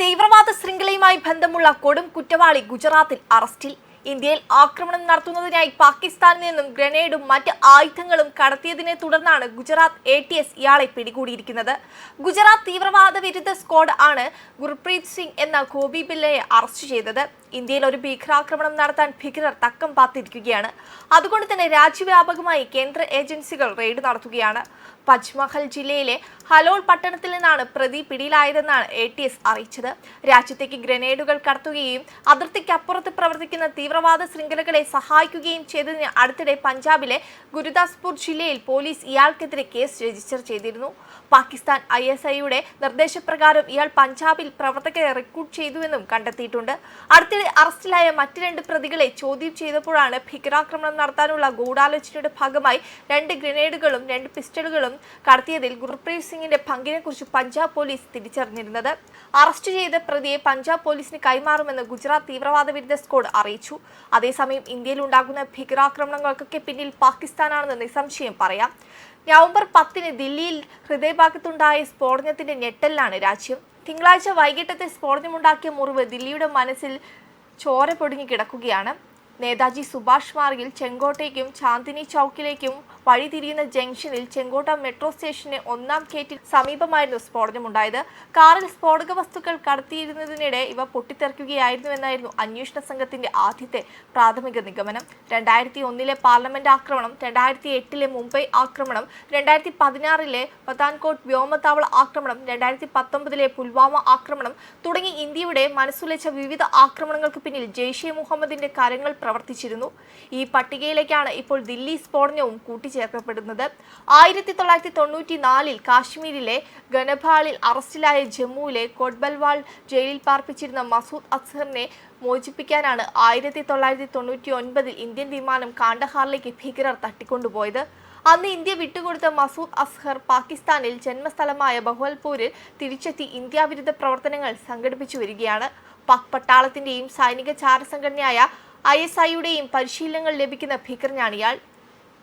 തീവ്രവാദ ശൃംഖലയുമായി ബന്ധമുള്ള കൊടും കുറ്റവാളി ഗുജറാത്തിൽ അറസ്റ്റിൽ. ഇന്ത്യയിൽ ആക്രമണം നടത്തുന്നതിനായി പാകിസ്ഥാനിൽ നിന്നും ഗ്രനേഡും മറ്റ് ആയുധങ്ങളും കടത്തിയതിനെ തുടർന്നാണ് ഗുജറാത്ത് എ ടി എസ് ഇയാളെ പിടികൂടിയിരിക്കുന്നത്. ഗുജറാത്ത് തീവ്രവാദ വിരുദ്ധ സ്ക്വാഡ് ആണ് ഗുർപ്രീത് സിംഗ് എന്ന ഗോപി ബില്ലയെ അറസ്റ്റ് ചെയ്തത്. ഇന്ത്യയിൽ ഒരു ഭീകരാക്രമണം നടത്താൻ ഭീകരർ തക്കം പാത്തിരിക്കുകയാണ്. അതുകൊണ്ട് തന്നെ രാജ്യവ്യാപകമായി കേന്ദ്ര ഏജൻസികൾ റെയ്ഡ് നടത്തുകയാണ്. പജ്മഹൽ ജില്ലയിലെ ഹലോൾ പട്ടണത്തിൽ നിന്നാണ് പ്രതി പിടിയിലായതെന്നാണ് എ ടി എസ് അറിയിച്ചത്. രാജ്യത്തേക്ക് ഗ്രനേഡുകൾ കടത്തുകയും അതിർത്തിക്കപ്പുറത്ത് പ്രവർത്തിക്കുന്ന തീവ്രവാദ ശൃംഖലകളെ സഹായിക്കുകയും ചെയ്തതിന് അടുത്തിടെ പഞ്ചാബിലെ ഗുരുദാസ്പൂർ ജില്ലയിൽ പോലീസ് ഇയാൾക്കെതിരെ കേസ് രജിസ്റ്റർ ചെയ്തിരുന്നു. പാകിസ്ഥാൻ ഐ എസ് ഐയുടെ നിർദ്ദേശപ്രകാരം ഇയാൾ പഞ്ചാബിൽ പ്രവർത്തകരെ റിക്രൂട്ട് ചെയ്തുവെന്നും കണ്ടെത്തിയിട്ടുണ്ട്. അടുത്തിടെ അറസ്റ്റിലായ മറ്റ് രണ്ട് പ്രതികളെ ചോദ്യം ചെയ്തപ്പോഴാണ് ഭീകരാക്രമണം നടത്താനുള്ള ഗൂഢാലോചനയുടെ ഭാഗമായി രണ്ട് ഗ്രനേഡുകളും രണ്ട് പിസ്റ്റളുകളും കടത്തിയതിൽ ഗുർപ്രീത് സിംഗിന്റെ പങ്കിനെക്കുറിച്ച് പഞ്ചാബ് പോലീസ് തിരിച്ചറിഞ്ഞിരുന്നത്. അറസ്റ്റ് ചെയ്ത പ്രതിയെ പഞ്ചാബ് പോലീസിന് കൈമാറുമെന്ന് ഗുജറാത്ത് തീവ്രവാദ വിരുദ്ധ സ്ക്വാഡ് അറിയിച്ചു. അതേസമയം ഇന്ത്യയിൽ ഉണ്ടാകുന്ന ഭീകരാക്രമണങ്ങൾക്കൊക്കെ പിന്നിൽ പാകിസ്ഥാനാണെന്ന് നിസ്സംശയം പറയാം. നവംബർ പത്തിന് ദില്ലിയിൽ ഹൃദയഭാഗത്തുണ്ടായ സ്ഫോടനത്തിന്റെ ഞെട്ടലിലാണ് രാജ്യം. തിങ്കളാഴ്ച വൈകിട്ടത്തെ സ്ഫോടനമുണ്ടാക്കിയ മുറിവ് ദില്ലിയുടെ മനസ്സിൽ ചോര പൊടിഞ്ഞു കിടക്കുകയാണ്. നേതാജി സുഭാഷ് മാർഗിൽ ചെങ്കോട്ടയ്ക്കും ചാന്ദിനി ചൗക്കിലേക്കും വഴിതിരിയുന്ന ജംഗ്ഷനിൽ ചെങ്കോട്ട മെട്രോ സ്റ്റേഷന് ഒന്നാം ഗേറ്റിൽ സമീപമായിരുന്നു സ്ഫോടനമുണ്ടായത്. കാറിൽ സ്ഫോടക വസ്തുക്കൾ കടത്തിയിരുന്നതിനിടെ ഇവ പൊട്ടിത്തെറിക്കുകയായിരുന്നുവെന്നായിരുന്നു അന്വേഷണ സംഘത്തിന്റെ ആദ്യത്തെ പ്രാഥമിക നിഗമനം. രണ്ടായിരത്തി ഒന്നിലെ പാർലമെന്റ് ആക്രമണം രണ്ടായിരത്തി എട്ടിലെ മുംബൈ ആക്രമണം രണ്ടായിരത്തി പതിനാറിലെ പത്താൻകോട്ട് വ്യോമത്താവള ആക്രമണം രണ്ടായിരത്തി പത്തൊമ്പതിലെ പുൽവാമ ആക്രമണം തുടങ്ങി ഇന്ത്യയുടെ മനസ്സുലച്ച വിവിധ ആക്രമണങ്ങൾക്ക് പിന്നിൽ ജെയ്ഷെ മുഹമ്മദിന്റെ കരങ്ങൾ പ്രവർത്തിച്ചിരുന്നു. ഈ പട്ടികയിലേക്കാണ് ഇപ്പോൾ ദില്ലി സ്ഫോടനവും കൂട്ടിച്ചേർക്കപ്പെടുന്നത് ആയിരത്തി തൊള്ളായിരത്തി തൊണ്ണൂറ്റി നാലിൽ കാശ്മീരിലെ ഗനഭാളിൽ അറസ്റ്റിലായ ജമ്മുവിലെ കൊട്ബൽവാൾ ജയിലിൽ പാർപ്പിച്ചിരുന്ന മസൂദ് അസ്ഹറിനെ മോചിപ്പിക്കാനാണ് ആയിരത്തി തൊള്ളായിരത്തി തൊണ്ണൂറ്റി ഒൻപതിൽ ഇന്ത്യൻ വിമാനം കാണ്ടഹാറിലേക്ക് ഭീകരർ തട്ടിക്കൊണ്ടുപോയത്. അന്ന് ഇന്ത്യ വിട്ടുകൊടുത്ത മസൂദ് അസ്ഹർ പാകിസ്ഥാനിൽ ജന്മസ്ഥലമായ ബഹുവൽപൂരിൽ തിരിച്ചെത്തി ഇന്ത്യാവിരുദ്ധ പ്രവർത്തനങ്ങൾ സംഘടിപ്പിച്ചു വരികയാണ്. പാക് പട്ടാളത്തിന്റെയും സൈനിക ചാരസംഘടനയായ ഐ എസ് ഐയുടെയും പരിശീലനങ്ങൾ ലഭിക്കുന്ന ഭീകരനാണ് ഇയാൾ.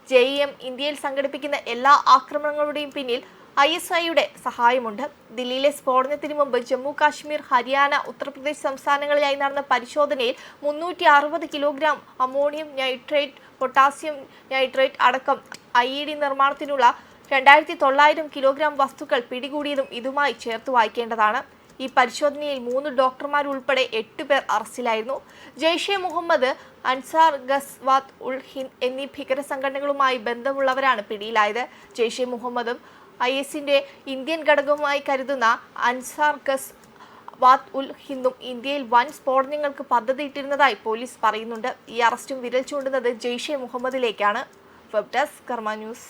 ജെ എം ഇന്ത്യയിൽ സംഘടിപ്പിക്കുന്ന എല്ലാ ആക്രമണങ്ങളുടെയും പിന്നിൽ ഐ എസ് ഐയുടെ സഹായമുണ്ട്. ദില്ലിയിലെ സ്ഫോടനത്തിന് മുമ്പ് ജമ്മു കാശ്മീർ ഹരിയാന ഉത്തർപ്രദേശ് സംസ്ഥാനങ്ങളിലായി നടന്ന പരിശോധനയിൽ മുന്നൂറ്റി അറുപത് kilogram ammonium nitrate potassium nitrate അടക്കം ഐ ഇ ഡി നിർമ്മാണത്തിനുള്ള രണ്ടായിരത്തി തൊള്ളായിരം കിലോഗ്രാം വസ്തുക്കൾ പിടികൂടിയതും ഇതുമായി ചേർത്ത് വായിക്കേണ്ടതാണ്. ഈ പരിശോധനയിൽ മൂന്ന് ഡോക്ടർമാരുൾപ്പെടെ എട്ട് പേർ അറസ്റ്റിലായിരുന്നു. ജെയ്ഷെ മുഹമ്മദ് അൻസാർ ഗസ്വാത്ത് ഉൾ ഹിന്ദ് എന്നീ ഭീകര സംഘടനകളുമായി ബന്ധമുള്ളവരാണ് പിടിയിലായത്. ജെയ്ഷെ മുഹമ്മദും ഐ എസിന്റെ ഇന്ത്യൻ ഘടകവുമായി കരുതുന്ന അൻസാർ ഗസ് വാത് ഉൽ ഹിന്ദും ഇന്ത്യയിൽ വൻ സ്ഫോടനങ്ങൾക്ക് പദ്ധതിയിട്ടിരുന്നതായി പോലീസ് പറയുന്നുണ്ട്. ഈ അറസ്റ്റും വിരൽ ചൂണ്ടുന്നത് Jaish മുഹമ്മദിലേക്കാണ്. Web desk Karma news.